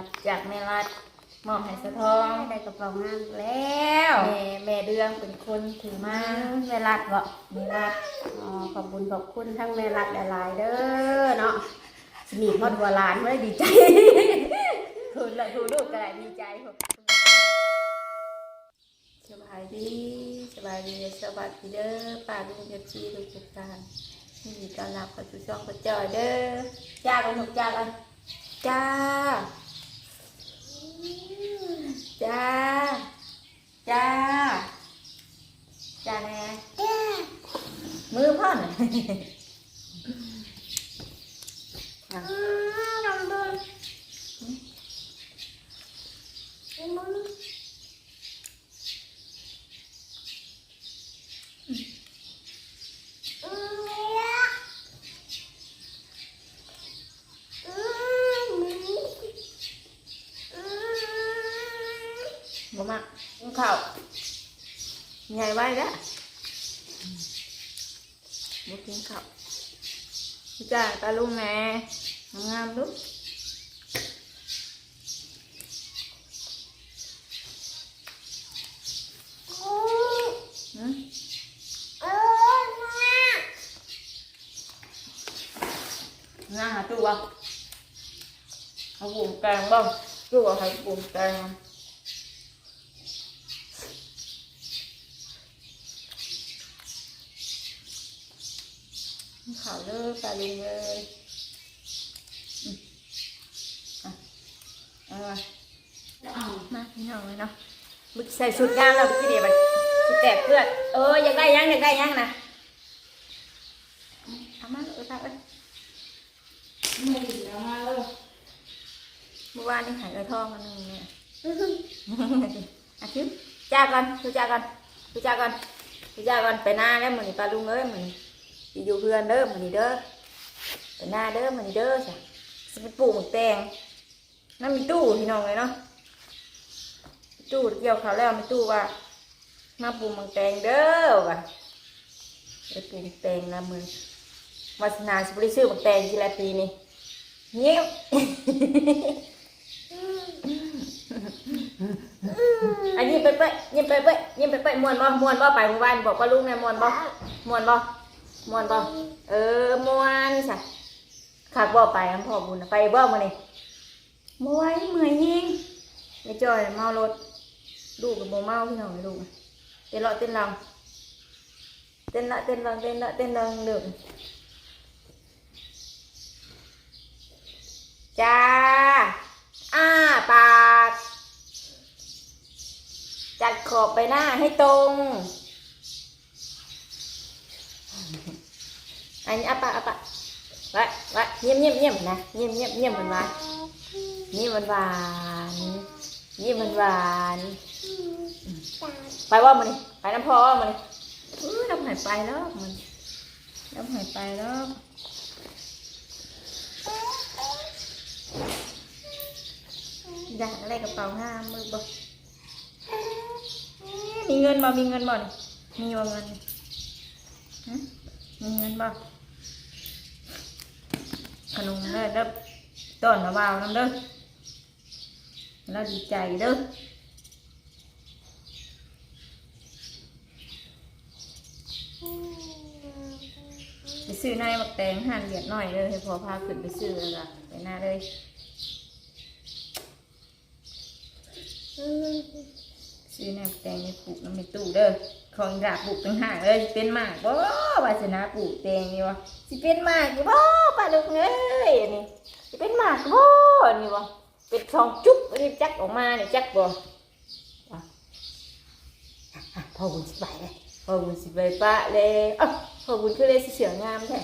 รัดจากแม่รัดมอบให้สะทอง ได้กระเป๋างามแล้วแม่แม่เดืองเป็นคนถือมาแม่รัดบ่แม่รัดอ๋อขอบคุณขอบคุณทั้งแม่รัดหลายๆเด้อเนาะสนิทฮอดหัวหลานเมื่อดีใจคุณละคุณลูกก็ได้ดีใจผมสบายดีสบายดีสวัสดีเด้อป้าลุงเอฟซีทุกทุกท่านยินดีต้อนรับเข้าสู่ช่องกระจอยเด้อจ้ากันทุกจ้ากันจ้า จ้า จ้า จ้าแน่มือพ่อนบ่มากินข้าวใหญ่ไว้แล้วบ่กินข้าวจ้าตาลุงแม่งามลูกหืมงาหาตู้บ่เอาบุ่มแกงบ่ตู้เอาให้บุ่มแกง เขาเลิกตาลุงเลยอืมอะเอามามาพี่น้องเลยเนาะมึงใส่ชุดงามแล้วพี่เดี๋ยวไปชุดแตกเพื่อนเอออยากได้ยังอยากได้ยังนะเอามาเออตาเอ้ยไม่ดีแล้วมาเออเมื่อวานนี่หายกระท่องกันหนึ่งเนี่ยอาทิตย์จ้ากันดูจ้ากันดูจ้ากันดูจ้ากันไปหน้าแล้วเหมือนปลาลุงเอ้ยเหมือนสิ อยู่เพื่อนเด้อเหมือนนี่เด้อไปหน้าเด้อเหมือนนี่เด้อจ้ะสิไปปลูกหมึกแตงนั่นมีตู้พี่น้องเลยเนาะตู้เกี่ยวเขาแล้วมีตู้ว่ามาปลูกหมึกแตงเด้อว่ะไปปลูกหมึกแตงนะมือวาสนาสิบริซื้อหมึกแตงทีละปีนี่เงี้ยอันนี้ไปเปะยิ้มไปเปะยิ้มไปเปะมวนบ่มวนบ่ไปหมู่บ้านบอกว่าลุงเนี่ยมวนบ่มวนบ่ มวนบ่เออมวนสะขักบ่ไปอันพ่อบุญน่ะไปบ่มื้อนี้มวยเมื่อยยิงไอ้จอยเมารถลูกกับบ่เมาพี่น้องไอ้ลูกเต้นเลาะเต้นลำเต้นละเต้นลำเต้นละเต้นลำเด้อจ้าอ้าปากจัดขอบไปหน้าให้ตรง อันนี้อะปะอะปะไว้ไว้เยี่ยมเยี่ยมเยี่ยมนะเยี่ยมเยี่ยมเยี่ยมมันหวานนี่มันหวานนี่มันหวานไปว่ามันนี่ไปน้ำพอว่ามันนี่อื้อน้ำหายไปแล้วมันน้ำหายไปแล้วอยากอะไรกระเป๋าห้ามมือบ่มีเงินบ่มีเงินบ่นี่มีบ่เงินหึมีเงินบ่ข นมเด้อเด้อต้อนระวาวน้ำเด้อแล้วดีใจเด้อไปซื้อในบักแตงหั่นเดียดหน่อยเลยให้พอพาขึ้นไปซื้อแล้วก็ไปหน้าเลยซื้อแนวแตงในปลูกน้ำในตู้เด้อ ของอยากปลูกต่างหากเลยสิเป็นหมากบ่วาสนาปลูกแตงนี่วะสิเป็นหมากอยู่บ่ป้าลูกเอ้ยอันนี่สิเป็นหมากบ่นี่วะเป็นทองจุ๊บรีบจักออกมาเนี่ยจักบ่วะอะพ่อบุญสิไปเลยพ่อบุญสิไปปะเลยเอ้าพ่อบุญคือเลยสิเสืองามแท้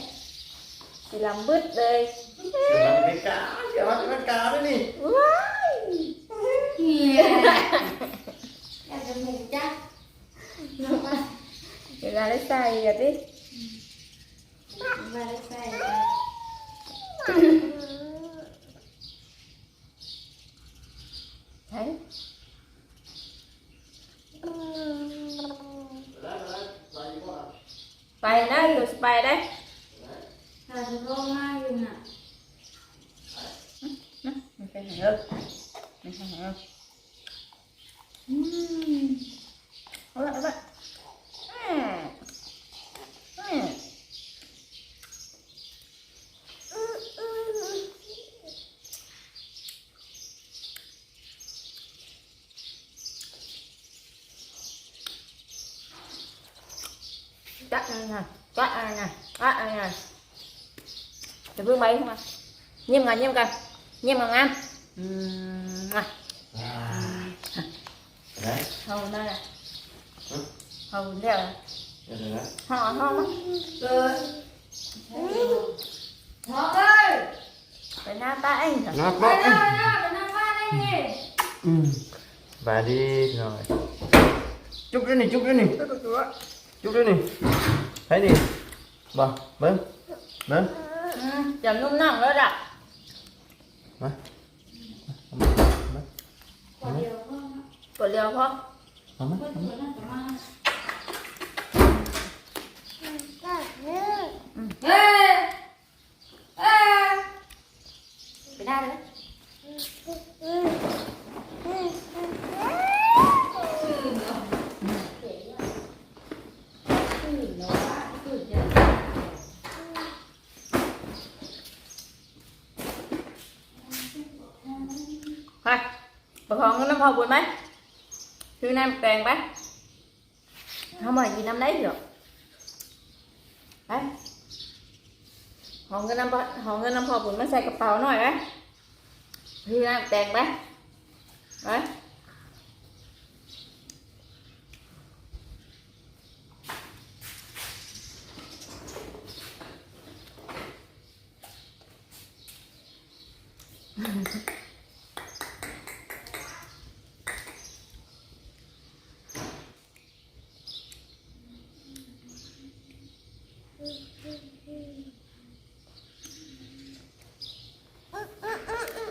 สิลำบึดเลยเดี๋ยวมันไม่กล้าเดี๋ยวมันไม่กล้าด้วยนี่ว้ายเฮียอยากจะหมูจ้ะ เวลาได้ใส่อะดิมาได้ใส่ใช่ไปนะอยู่สไปได้ถ้าจะร้องมาอยู่น่ะไม่ไปไหนเลยไม่ใช่เหรออืมเอาละเอาละแม่แม่อื้ออื้ออื้อจัดอะไรนะจัดอะไรนะจัดอะไรนะ จะเพิ่งไปเข้ามาเยี่ยมกันเยี่ยมกันเยี่ยมกันงามอืมมาอ่าไหน hầu đây nè hầu đeo nè เดี๋ ยวนะ họ họ rồi họ ơi phải na ta anh hả นักบอก phải na ta anh nè อืมบายดีหน่อยจุ๊บด้วยนี่จุ๊บด้วย ไปประคองน้ำพอบุญไหมซื้อน้ำแกงไปเขามากินน้ำได้เหรอไปหอมเงินน้ำหอมเงินน้ำพอบุญมาใส่กระเป๋าหน่อยไปซื้อน้ำแกงไมไป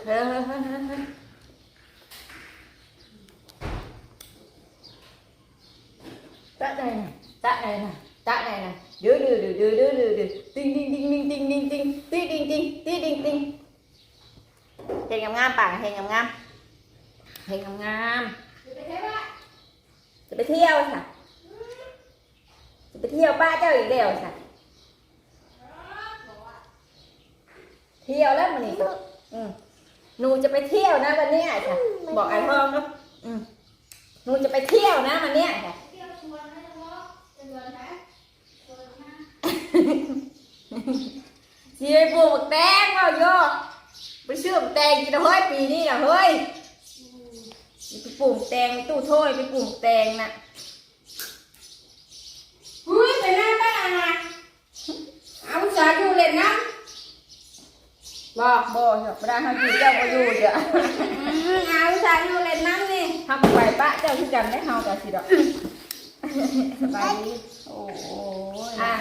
Hơ, hơ, hơ, hơ, hơ. Tạ này này, tạ này này, tạ này này. Đưa đưa đưa đưa đưa đưa đưa. Tinh tinh tinh tinh tinh tinh tinh, tí tinh tinh, tí tinh tinh. Hình ngam ngam bà, hình ngam ngam. Hình ngam ngam. จะไปเที่ยวค่ะจะไปเที่ยวป้าเจ้าอีกแล้วค่ะเที่ยวแล้วมันนี่อืมหนูจะไปเที่ยวนะวันนี้ค่ะบอกไอ้พ่อเนาะอืมหนูจะไปเที่ยวนะวันนี้ค่ะ สิไปปลูกแตงเปล่าโยไปซื้อบักแตงกินเอาเฮ้ยปีนี้นะเฮ้ยสิไปปลูกแตงในตู้ถ้วยไปปลูกแตงน่ะอุ้ยไปหน้าบ้านนะเอาสาอยู่เล่นน้ำบอกบ่เถอะบ่ได้เฮาอยู่เจ้าบ่อยู่เด้ออืมเอาสาอยู่เล่นน้ำนี่เฮาก็ไปปะเจ้าคือกันได้เฮาก็สิดอกสบายดีโอ้ยอะ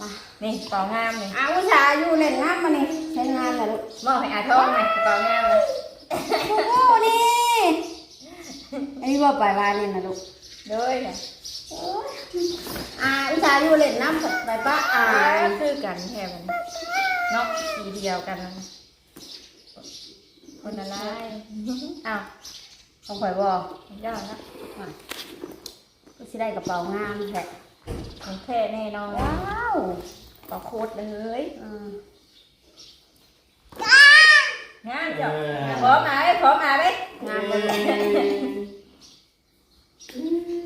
มานี่กระเป๋างามนี่เอาสาอยู่เล่นน้ำมานี่ใช้งานเหรอลูกมอบให้อาทองนี่กระเป๋างามเลยโอ้โหนี่อันนี้ว่าไปวานนี่นะลูกเด้อค่ะอ่าอุตส่าห์อยู่เล่นน้ำกับไปป้าอ่าอ่าคือกันแท้มันเนาะสีเดียวกันนะคนละลายอ้าวของข่อยบอกยอดนะก็สิได้กระเป๋างามแท้ ของแท้แน่นอนว้าวต่อโคตรเลยอืมงามจ้ะพร้อมมาไหมพร้อมมาไหมงามเลย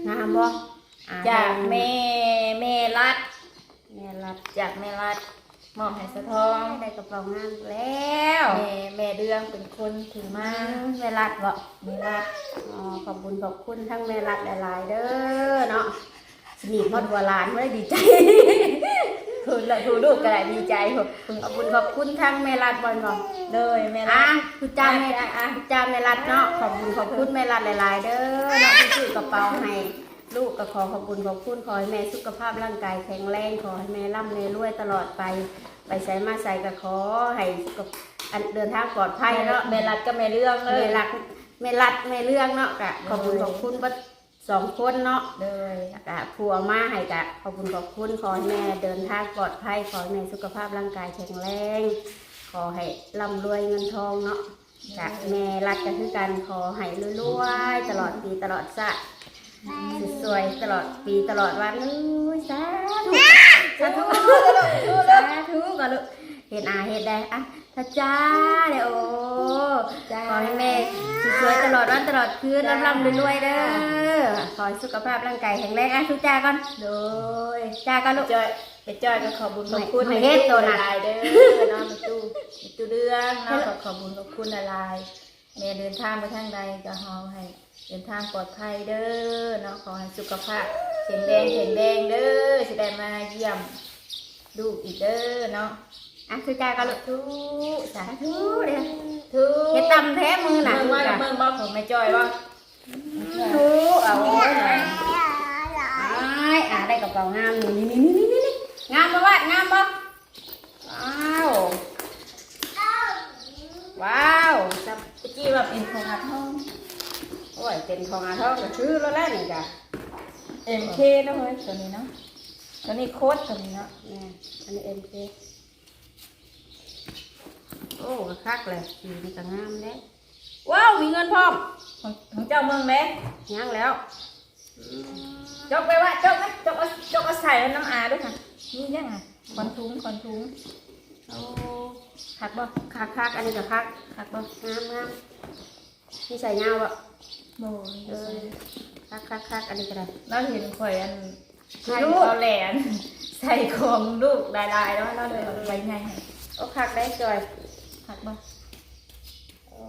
งามบ่อ่จากแม่แม่รัดแม่รับจากแม่รัดมอบให้สะทองได้กระเป๋างามแล้วแม่แม่เดืองเป็นคนถือมาแม่รัดบ่แม่รัดอ๋อขอบคุณขอบคุณทั้งแม่รัดหลายๆเด้อเนาะ สนิทฮอดวหลานไม่ได้ดีใจคือละคือลูกก็ได้ดีใจขอบคุณขอบคุณขอบคุณทั้งแม่รัดบอยบ่เลยแม่อะรัดคุณจ้าแม่อะคุณจ้าแม่รัดเนาะขอบคุณขอบคุณแม่รัดหลาย ๆ เด้อเนาะที่อกระเป๋าให้ลูกก็ขอขอบคุณขอบคุณขอให้แม่สุขภาพร่างกายแข็งแรงขอให้แม่ร่ำรวยตลอดไป ไปใส่มาใส่ก็ขอให้สุขอันเดินทางปลอดภัยเนาะแม่รัดก็แม่เรื่องเลยแม่รักแม่รัดแม่เรื่องเนาะกะขอบคุณขอบคุณบั สองคนเนาะเลยกะผัวมาให้กะขอบคุณขอบคุณขอให้แม่เดินทางปลอดภัยขอให้แม่สุขภาพร่างกายแข็งแรง ขอให้ร่ำรวยเงินทองเนาะกะแม่รักกันคือกันขอให้รวยๆตลอดปีตลอดชาติสวยๆตลอดปีตลอดวันอุ้ยสาธุสาธุสาธุก่อนลูกเห็นอาเห็นได้อะ ถ้าจ้าเดี๋ยวโอ้จ้าขอให้แม่สวยๆตลอดวันตลอดคืนร่ำๆรวยๆเด้อขอให้สุขภาพร่างกายแข็งแรงอะทุกจ้าก่อนโดยจ้าก่อนลูกจอยไปจอยก็ขอบุญขอบคุณไม่เฮ็ดตัวน่ะหลายๆเด้อเนาะไปตู้ไปตู้เรื่องเนาะก็ขอบุญขอบคุณหลายๆแม่เดินทางไปทางใดก็ขอให้เดินทางปลอดภัยเด้อเนาะขอให้สุขภาพแข็งแรงแข็งแรงเด้อสิได้มาเยี่ยมลูกอีกเด้อเนาะ อะทุกจ้าก่อนลูกทุกสาธุเด้อทุกเฮ็ดตำแท้มือหนัเมืองว่าเมืองบอกของแม่จอยว่าทุกเอาโอ้ยไอ้อะได้กระเป๋างามนี่นี่นี่นี่นี่นี่งามปะวะงามปะว้าวว้าวจะตะกี้แบบเป็นของอาทองโอ้ยเป็นของอาทองก็ชื่อแล้วแหละนี่จ้ะเอ็มเคนะเฮ้ยตัวนี้เนาะตัวนี้โคตรตัวนี้เนาะเนี่ยอันนี้เอ็มเค โอ้ก็คักเลยสีนี่ก็งามเด้ว้าวมีเงินพร้อมของของเจ้าเมืองเลยยังแล้ว จกไปว่าจกไหมจกเอาจกเอาใส่แล้วน้ำอาด้วยค่ะนี่ยังไงคอนทุงคอนทุงโอ้หักบ่คักคักอันนี้ก็คักหักบ่งามงามนี่ใส่ยาวบ่โมเออคักคักคักอันนี้ก็ได้เราเห็นข่อยอันใส่ใส่ลูกเขาแหลนใส่ของลูกลายๆแล้วเราเลยเอาไว้ไงให้โอ้คักได้จอย หักบ่โอ้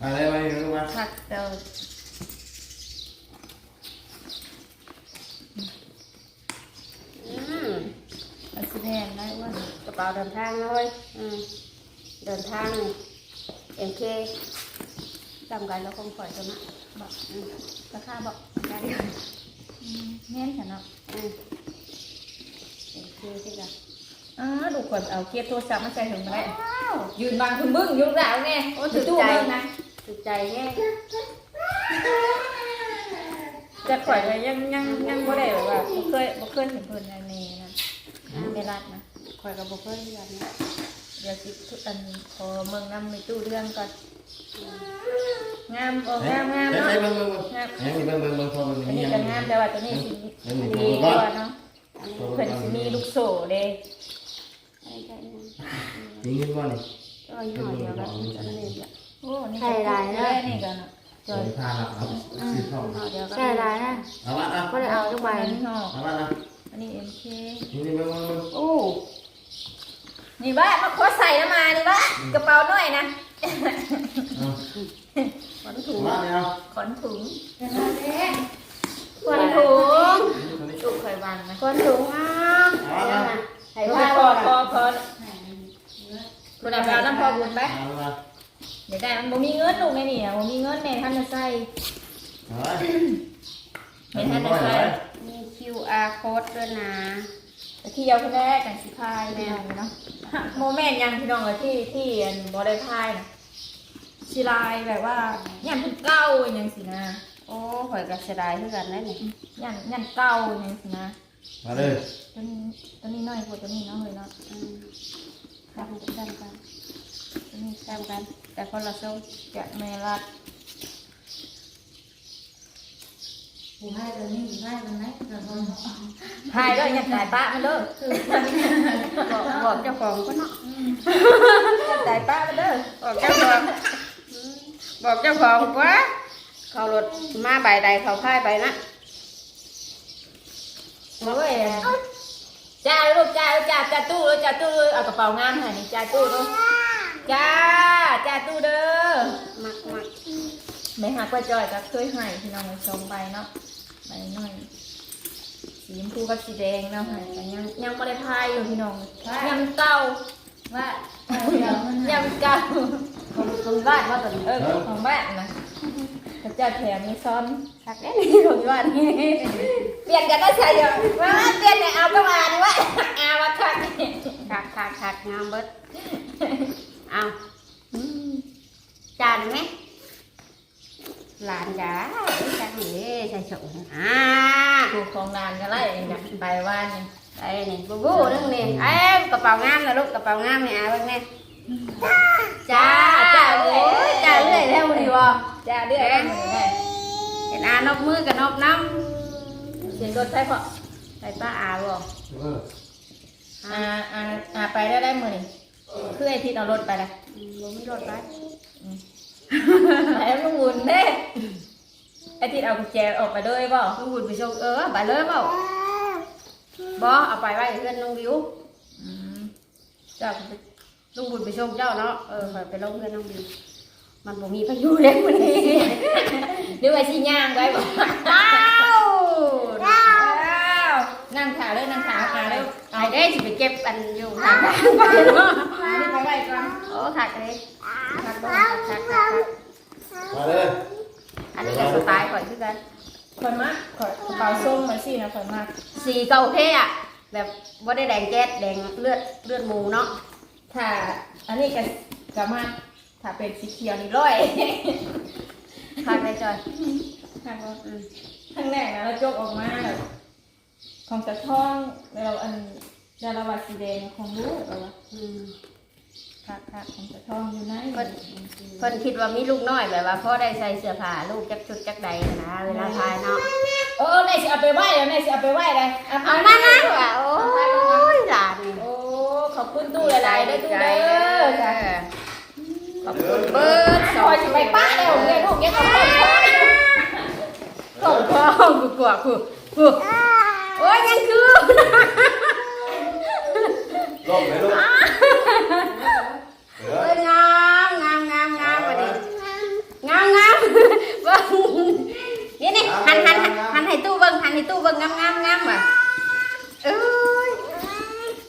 อะไรมาอยู่มาหักเดี๋ยวอืมมันสิแดงได้ว่ากระเป๋าเดินทางเลยอืมเดินทางนี่เอ็มเคจำกันแล้วคงปล่อยตัวนะบอกอืมราคาบอกได้เดียวอืมแม่นฉันเนาะอืมเอ็มเคที่กัน อ๋อดูคนเอาเกียร์โทรศัพท์มาใส่ถึงมาได้ยืนบังคือมึงยุ่งแล้วแน่โอ้ถือตู้มึงนะสุดใจแห้งจะข่อยเลยยังยังยังบ่ได้แบบว่าบ่เคยบ่เคยเห็นเพิ่นในนี้นะในรัฐนะคอยกับบุเพื่อนที่กันนะเดี๋ยวสิทุกอันขอเมืองนำในตู้เรื่องก่อนงามโอ้งามงามเฮ้เนาะยเบิ่งเบิ่งเบิ่งเฮ้ยเบิ่งเบิ่งเบิ่งพอมันอันมีนี้ยังก็งามแต่ว่าตัวนี้สิอันนี้ดีกว่าเนาะอันนี้เพิ่นสิมีลูกโซ่เด้อันนี้ ใช่ไหมมีเงินบ่นี่ก็ยี่ห้อเดียวกันอันนี้แหละโอ้นี่ใช่หลายนะนี่กันเนาะจอยพาละครับสิเข้ายี่ห้อเดียวกันใช่ได้นะเอาละเอาก็ได้เอาทุกใบอันนี้ห่อเอาละนะอันนี้ MK นี่นี่เบิ่งเบิ่งเบิ่งโอ้นี่บ้ามาขอใส่น้ำมานี่บ้ากระเป๋าหน่อยนะเอาขนถุงขอนถุงขนถุงลูกเคยวางนะขนถุงอะ ใส่พผ้าอบ่พอล่ะพอคุณเอาไปเอาน้ำพอบุญไปเอาละเดี๋ยวได้มันบ่มีเงินลูกในนี่อะบ่มีเงินในท่านจะใส่เอาละในท่านจะใส่มี QR code ด้วยนะ แต่ที่เดียวคนแรกกันสิพายแม่เนาะโมเมนต์ยังพี่น้องเลยที่ที่อันบ่ได้พายนะสิลายแบบว่ายันเพิ่นเก่าอหยังสินะ โอ้ข่อยกับเสียดายคือกันนะนี่ยันยันเก่าอหยังสินะ มาเลยตัวนี้ตัวนี้น้อยกว่าตัวนี้เนาะเฮ้ยเนาะอืมทำกันกันตัวนี้ทำกัน แต่คนละทรงจะแม่รัดผมให้ตัวนี้ให้ตัวไหนตัวนั้นพายเลยยันสายป้ามันเด้อบอกบอกเจ้าของก็เนาะยันสายป้ามันเด้อบอกเจ้าของบอกเจ้าของว่าเขารถมาใบใดเขาพ่ายใบนะ โอ้ยจ้าลูกจ้าจ้าจ้าตู้เลยจ้าตู้เลยเอากระเป๋างานให้นี่จ้าตู้เด้อจ้าจ้าตู้เด้อมักมักไม่หักว่าจอยก็เคยให้พี่น้องชมไปเนาะใบน้อยสีชมพูกับสีแดงเนาะให้แต่ยังยังไม่ได้พายอยู่พี่น้องยังเก่าว่าเดี๋ยวมันยังเก่าคนคนบ้านว่าตัวนี้เออของบ้านนะเขาจะแถมมีซ้อนชักเอ้นี่คนบ้านนี่ เปลี่ยนกันได้ใช่เดียวว่าเปลี่ยนเนี่ยเอาก็มาดิวะเอามาคักคักคักคักงามเบิดเอาจานไหมหลานจ๋าจังเลยใส่ส่งอ่าถูกของนานกันไรเนี่ยไปว่านี่ไอ้นี่บูบูนึงนี่ไอ้กระเป๋างามนะลูกกระเป๋างามนี่อะเบิ่งแน่จ้าจ้าเดือดกันอยู่แน่เห็นอานบมือกับนบน้ เสียงรถใช่ปะำใส่ป้าอาบ่อ่าอ่าอ่าไปได้ได้มือนี่คือไอ้ที่เอารถไปละอืมบ่มีรถไปไปแล้วลุงหุ่นเด้ไอ้ที่เอากุญแจออกไปด้วยบ่ลุงบุญไปส่งเออไปเลยเปล่าบ่เอาไปไว้เพื่อนน้องวิวอืมเจ้าไปลุงบุญไปส่งเจ้าเนาะเออไปไปลงเพื่อนน้องวิวมันบ่มีพายุเล็กวันนี้หรือว่าสิย่างไว้บ่ อ้าว อ้าว นั่งขาเลยนั่งขาขาเลยไอ้เด้สิไปเก็บอันอยู่ทางไปเนาะขานี่ไปไว้ก่อนโอ้ขาดเลยขาดบ่ขาดขาดขาดมาเลยอันนี้ก็สไตล์ก่อนคือกันข่อยมากข่อยกระเป๋าส้มมาสินะข่อยมากสีเก่าเท่อะแบบว่าได้แดงแจ๊ดแดงเลือดเลือดหมูเนาะถ้าอันนี้ก็สามารถถ้าเป็นสีเขียวนี่ร้อยขาดไปจอยข้างแรกนะเราจกออกมา ของตะท่องเราอันดาราวัดสีแดงของลูกเราว่าอืมค่ะค่ะของตะท่องอยู่ไหนเพิ่นคิดว่ามีลูกน้อยแบบว่าพ่อได้ใส่เสื้อผ้าลูกจักชุดจักใดนะเวลาทายเนาะเออไหนสิเอาไปไหว้แล้วไหนสิเอาไปไหว้เลยเอาเอามานะว่ะโอ้ยหลานนี่โอ้ขอบคุณตู้หลายๆเด้อตู้เด้อจ้ะขอบคุณเบิร์ดคอยสิไปป้าแล้วเนี่ยลูกเนี่ยเอาไปพ่ออยู่ส่งพ่อกูกลัวกูกู โอ้ยยังคือลงไหนลูกเอ้ยงามงามงามงามมาดิงามงามเบิ้งนี่นี่หันหันหันหันให้ตู้เบิ้งหันให้ตู้เบิ้งงามงามงามว่ะเอ้ย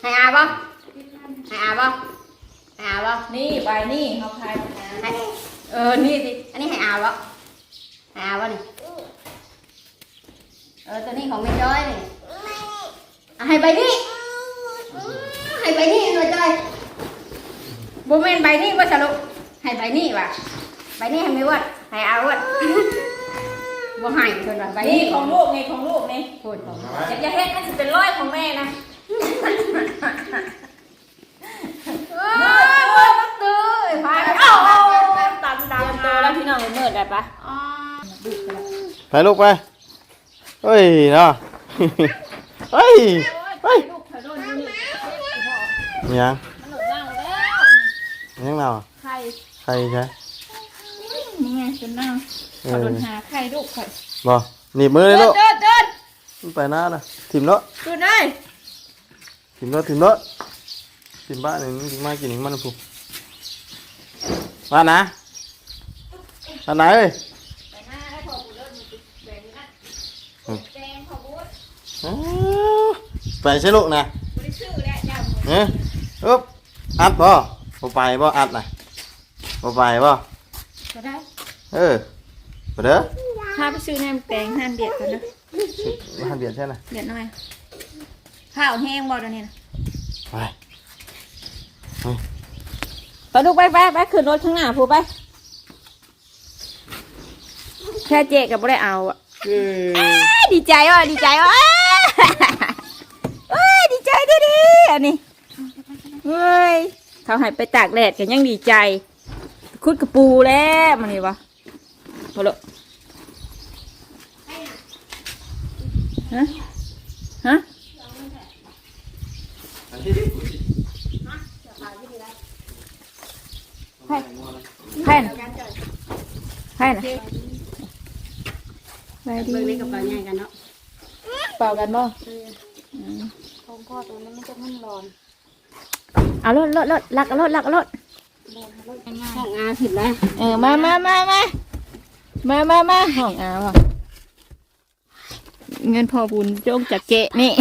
ให้อาบ่ให้อาบ่ให้อาบ่นี่ใบนี่เขาพายมาให้เออนี่สิอันนี้ให้อาบ่ให้อาบ่นี่เออตัวนี้ของแม่จ้อยนี่อะ ให้ใบนี้ให้ใบนี้หน่อยจ้อยบูแมนใบนี้ว่าสรุปให้ใบนี้ว่ะใบนี้ให้ไม่อ้วดให้อาอ้วดบ่ให้เพิ่นว่าใบนี่นี้ของลูกนี่ของลูกนี่พูดของอย่าอย่าเฮ็ดนั่นสิเป็นร้อยของแม่นะเอ้ยบ่ตื้อไอ้พายเอ้าตันเตดังรียมตัวแล้วพี่น้องเมื่อได้ปะอ๋อไปลูกไปเฮ้ยเนาะ เฮ้ยเฮ้ยลูกเธอโดนนี่ยังมันหลุดเน่าแล้วยังเนาะไข่ใครใช่นี่ไงจนเน่าขอโดนหาไข่ลูกไข่บ่หนีบมือเลยลูกเดินเดินไปหน้าน่ะถิ่มเนาะดูได้ถิ่มเนาะถิ่มเนาะถิ่มบ้านหนึ่งถิ่มมากินหนึ่งมันผูกมานะมาไหนเอ้ย ไปหน้าให้พอกูเลิกมึงแบ่งนะแดงขอบูด อ้าว ไปใช่ลูกนะบริสุทธิ์แล้วจ้ามึงเอ๊ะอึ๊บอัดบ่บ่ไปบ่อัดน่ะบ่ไปบ่ก็ได้เออไปเด้อพาไปซื้อน้ำแตงห้ามเดียดก่อนนะมาหาเดียดใช่ไหมเดียดหน่อยข้าวแห้งบ่เดี๋ยวนี้นะไปไปลูกไปไปไปขึ้นรถข้างหน้าพูไปแค่เจ๊กับไม่ได้เอาอะเอ้ยอ้าดีใจว่ะดีใจว่ะอ้าเอ้ย ดีใจดิดิอันนี้เฮ้ยเขาใหายไปตากแดดกันยังดีใจ คุดกระปูแล้วมันนี่วะโหลฮะฮะอันที่ดิแผ่นแผ่นแผ่นไปดีเบิ่งในกระเป๋าใหญ่กันเนาะเปล่ากันบ่ขอ งพ่อตัวนั้นมันจะมันร้อนเอารถรถรถลักเอารถลักเอารถห้องอาผิดแล้วเออมามามามามามามาห้องอาว่ะเงินพอบุญจงจากเกะนี่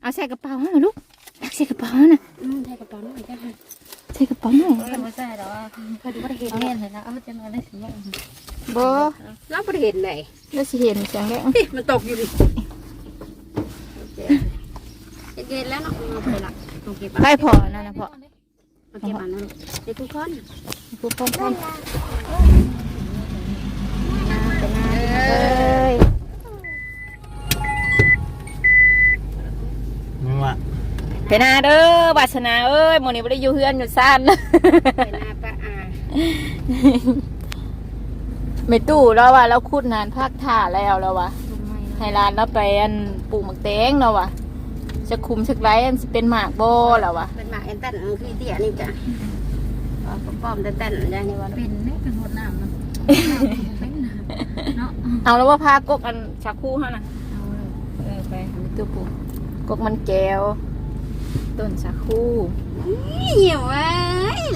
เอาใส่กระเป๋าให้หน่อยลูกเอาใส่กระเป๋าให้น่ะอืมใส่กระเป๋าหน่อยจ้ะใส่กระเป๋าหน่อยเพิ่นบ่ใส่ดอกว่าเพิ่นบ่ได้เห็นแน่เลยนะเอาจังว่าได้สิยังบ่เราบ่ได้เห็นไหนแล้วสิเห็นจังได้นี่มันตกอยู่ดิ เย็นแล้วเนาะเอาไปละเอาเก็บไพ่พอนั่นนะพอเอาเก็บอันนั้นเด็กทุกคนปุ๊บปุ๊บปุ๊บเอ้ยมึงว่าไปนาเด้อวาสนาเอ้ยหมื้อนี้บ่ได้อยู่เฮือนอยู่ซ่านไปหน้าป้าอาไม่ตู้แล้วว่ะแล้วคุดนานภาคถ่าแล้วแล้วว่ะให้ร้านแล้วไปอันปลูกหมักเต้งแล้วว่ะ จะคุมสักไรอันสิเป็นหมากโบแล้วว่ะเป็นหมากเอ็นเต้นมันคือเตี้ยนี่จ้ะเอาป้อมๆเต้นๆอย่างนี้ว่าเป็นนี่เป็นหดน้ำมันเป็นนะเนาะเอาแล้วว่าพากกอันชักคู่ฮะนะเอาเลยเออไปไม่ตู้ปลูกกกมันแก้วต้นชักคู่เหี่ยวไว้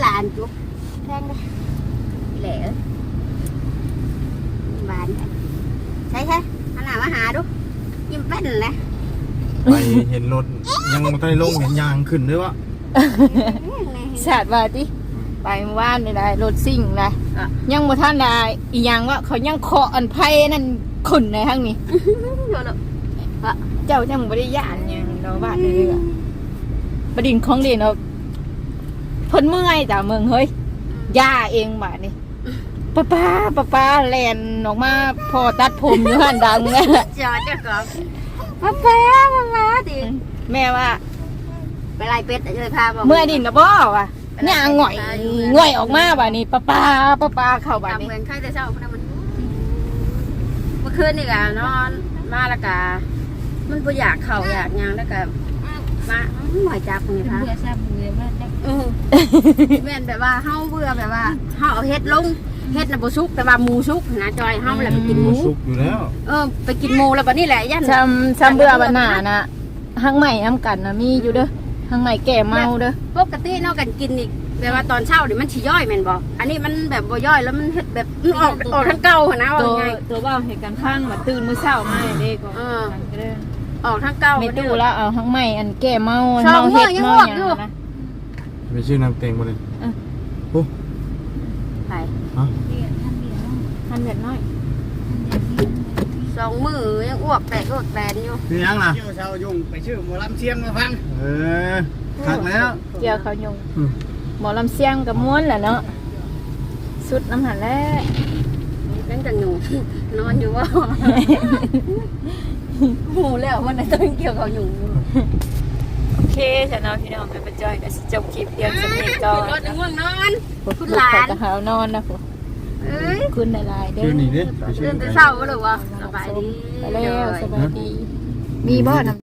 หลานจุ๊บแทงเลยแหล่บานใช่ใช่อันหนามาหาดูยิ้มเป็นเลย ไปเห็นรถยังบ่ทันได้ลงเห็นยางขึ้นด้วยวะสาดว่าติไปเมื่อวานนี่ได้รถซิ่งได้อะยังบ่ท่านได้อีหยังว่าเขายังเคาะอันไผ่นั่นขึ้นในทางนี้โยนเจ้ายังบ่ได้ย่านหยังเนาะบ้านนี้อะประดินของดีเนาะเพิ่นเมื่อยจ้ะเมืองเฮ้ยย่าเองบาดนี้ป้าป้าป้าป้าแล่นออกมาพอตัดผมอยู่หั่นดังเลยจอดเจ้าของ มาแพ้มามาดิแม่ว่าไปไล่เป็ดเลยพาบอกเมื่อยดินนะบ่ว่ะย่างง่อยง่อยออกมาบาดนี้ป้าป้าป้าป้าเข้าบาดจำนี้เหมือนใครแต่เช้าพนักมันเมื่อคืนนี่กะนอนมาแล้วกะมันบ่อยากเข่าอยากหยังแล้วกะมาหน่อยจับนี่ค่ะเบื่อแซ่บเบื่อว่าจะเออแม่นแบบว่าเฮาเบื่อแบบว่าเฮาเอาเฮ็ดลง เฮ็ดน่ะบ่สุกแต่ว่าหมูสุกนะจอยเฮาแหละไปกินหมูสุกอยู่แล้วเออไปกินหมูแล้วบัดนี้แหละยันซ้ำซ้ำเบื่อบันหนาน่ะห้างใหม่น้ำกันนะมีอยู่เด้อห้างใหม่แก่เมาเด้อปกติเนาะกันกินอีกแบบว่าตอนเช้านี่มันสิย่อยแม่นบ่อันนี้มันแบบบ่ย่อยแล้วมันเฮ็ดแบบมันออกออกทั้งเก่าหั่นนะว่าตัวไงตัวเบ้าเหตุการณ์ข้างมาตื่นมื้อเช้ามาเด็กก็เออกันก็เด้อออกทั้งเก่าไม่ตู้แล้วเอาห้างใหม่อันแก่เมาสองเมาเฮ็ดมื้อยังเมาออกหยังอยู่นะไปชื่อน้ำเต็งบ่เลยเออโอ้ ไปฮะเบียดท่านเบียดเนาะทันเด็ดน้อยท่านเบียดเบียดสองมือยังอ้วกแตกอ้วกแตนอยู่คือยังล่ะ เที่ยวชาวยุ่งไปชื่อหมอลำเชียงมาฟังเออคักแล้วเจียวเขาวยงอืมหมอลำเสียงกับม้วนแหละเนาะสุดน้ำหันแล้วนั่นกันอยู่นอนอยู่ว่า หูแล้ววันไหนต้องเกี่ยวกับอยู่โอ เคฉันเอาพี่น้องไปประจอยกับสิจบคลิปเดียวสนิทก่อนรถง่วงนอน คุคุณณหหลาลานนกับเขานอนนะผมเอ้ยคุณหลายๆเด้ชื่ออนี่เด้ไปชื่อเริ่มไหนแต่เศร้าหรือวะสบายดี ไปแล้วสบายดี มีบ่อน้ำ